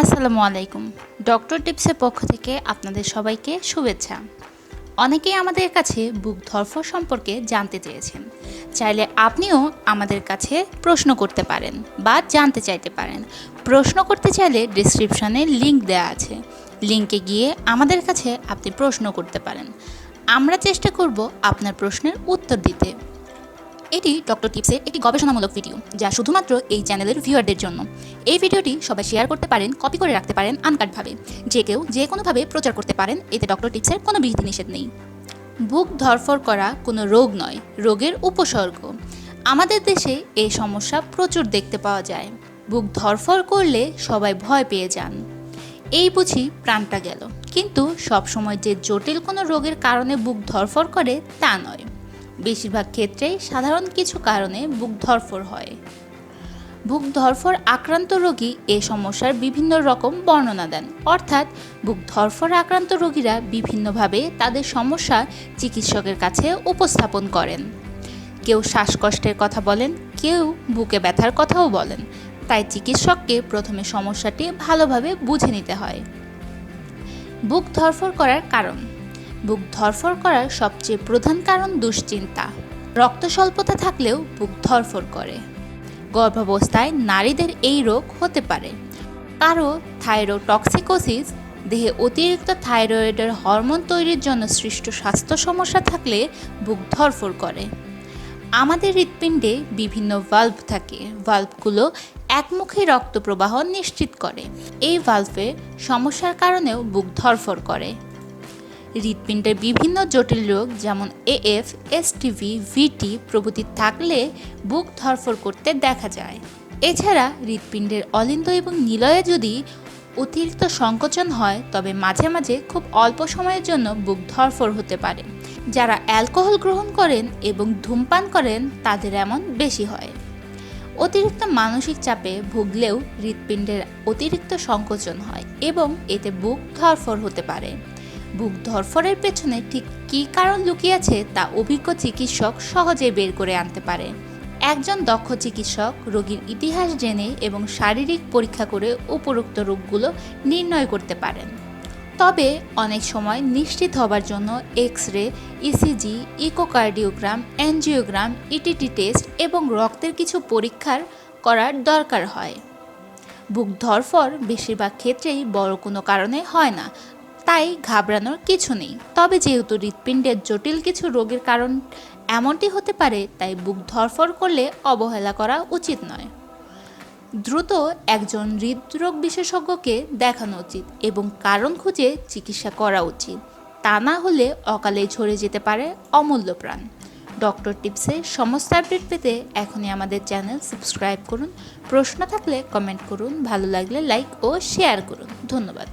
আসসালামু আলাইকুম। ডক্টর টিপসের পক্ষ থেকে আপনাদের সবাইকে শুভেচ্ছা। অনেকেই আমাদের কাছে বুক ধরফর সম্পর্কে জানতে চেয়েছেন। চাইলে আপনিও আমাদের কাছে প্রশ্ন করতে পারেন বা জানতে চাইতে পারেন। প্রশ্ন করতে চাইলে ডিসক্রিপশনে লিংক দেওয়া আছে। লিঙ্কে গিয়ে আমাদের কাছে আপনি প্রশ্ন করতে পারেন। আমরা চেষ্টা করব আপনার প্রশ্নের উত্তর দিতে। এটি ডক্টর টিপসের একটি গবেষণামূলক ভিডিও, যা শুধুমাত্র এই চ্যানেলের ভিউয়ারদের জন্য। এই ভিডিওটি সবাই শেয়ার করতে পারেন, কপি করে রাখতে পারেন আনকাটভাবে। যে কেউ যে কোনোভাবে প্রচার করতে পারেন, এতে ডক্টর টিপসের কোনো বিধি নিষেধ নেই। বুক ধরফর করা কোনো রোগ নয়, রোগের উপসর্গ। আমাদের দেশে এই সমস্যা প্রচুর দেখতে পাওয়া যায়। বুক ধরফর করলে সবাই ভয় পেয়ে যান। এই বুঝি প্রাণটা গেল। কিন্তু সবসময় যে জটিল কোনো রোগের কারণে বুক ধরফর করে, তা নয়। বেশিরভাগ ক্ষেত্রেই সাধারণ কিছু কারণে বুক ধরফর হয়। বুক ধরফর আক্রান্ত রোগী এ সমস্যার বিভিন্ন রকম বর্ণনা দেন। অর্থাৎ, বুক ধরফর আক্রান্ত রোগীরা বিভিন্নভাবে তাদের সমস্যা চিকিৎসকের কাছে উপস্থাপন করেন। কেউ শ্বাসকষ্টের কথা বলেন, কেউ বুকে ব্যথার কথাও বলেন। তাই চিকিৎসককে প্রথমে সমস্যাটি ভালোভাবে বুঝে নিতে হয়। বুক ধরফর করার কারণ বুক ধরফর করার সবচেয়ে প্রধান কারণ দুশ্চিন্তা। রক্ত স্বল্পতা থাকলেও বুক ধরফর করে। গর্ভাবস্থায় নারীদের এই রোগ হতে পারে। কারও থাইরোটক্সিকোসিস, দেহে অতিরিক্ত থাইরয়েডের হরমোন তৈরির জন্য সৃষ্ট স্বাস্থ্য সমস্যা থাকলে বুক ধরফর করে। আমাদের হৃৎপিণ্ডে বিভিন্ন ভাল্ভ থাকে। ভাল্ভগুলো একমুখী রক্ত প্রবাহ নিশ্চিত করে। এই ভাল্ভে সমস্যার কারণেও বুক ধরফর করে। হৃৎপিণ্ডের বিভিন্ন জটিল রোগ যেমন এএফ এসটিভি ভিটি প্রভৃতি থাকলে বুক ধরফর করতে দেখা যায়। এছাড়া হৃৎপিণ্ডের অলিন্দ এবং নিলয়ে যদি অতিরিক্ত সংকোচন হয়, তবে মাঝে মাঝে খুব অল্প সময়ের জন্য বুক ধরফর হতে পারে। যারা অ্যালকোহল গ্রহণ করেন এবং ধূমপান করেন, তাদের এমন বেশি হয়। অতিরিক্ত মানসিক চাপে ভুগলেও হৃৎপিণ্ডের অতিরিক্ত সংকোচন হয় এবং এতে বুক ধরফর হতে পারে। বুক ধরফরের পেছনে ঠিক কী কারণ লুকিয়ে আছে তা অভিজ্ঞ চিকিৎসক সহজে বের করে আনতে পারে। একজন দক্ষ চিকিৎসক রোগীর ইতিহাস জেনে এবং শারীরিক পরীক্ষা করে উপরোক্ত রোগগুলো নির্ণয় করতে পারেন। তবে অনেক সময় নিশ্চিত হবার জন্য X ray ECG echocardiogram angiogram ETT test এবং রক্তের কিছু পরীক্ষার করার দরকার হয়। বুক ধরফর বেশিরভাগ ক্ষেত্রেই বড় কোনো কারণে হয় না তাই ঘাবড়ানোর কিছু নেই। তবে যেহেতু হৃৎপিণ্ডের জটিল কিছু রোগের কারণ এমনটি হতে পারে, তাই বুক ধরফর করলে অবহেলা করা উচিত নয়। দ্রুত একজন হৃদরোগ বিশেষজ্ঞকে দেখানো উচিত এবং কারণ খুঁজে চিকিৎসা করা উচিত। তা না হলে অকালে ঝরে যেতে পারে অমূল্য প্রাণ। ডক্টর টিপসে সমস্ত আপডেট পেতে এখনই আমাদের চ্যানেল সাবস্ক্রাইব করুন। প্রশ্ন থাকলে কমেন্ট করুন, ভালো লাগলে লাইক ও শেয়ার করুন। ধন্যবাদ।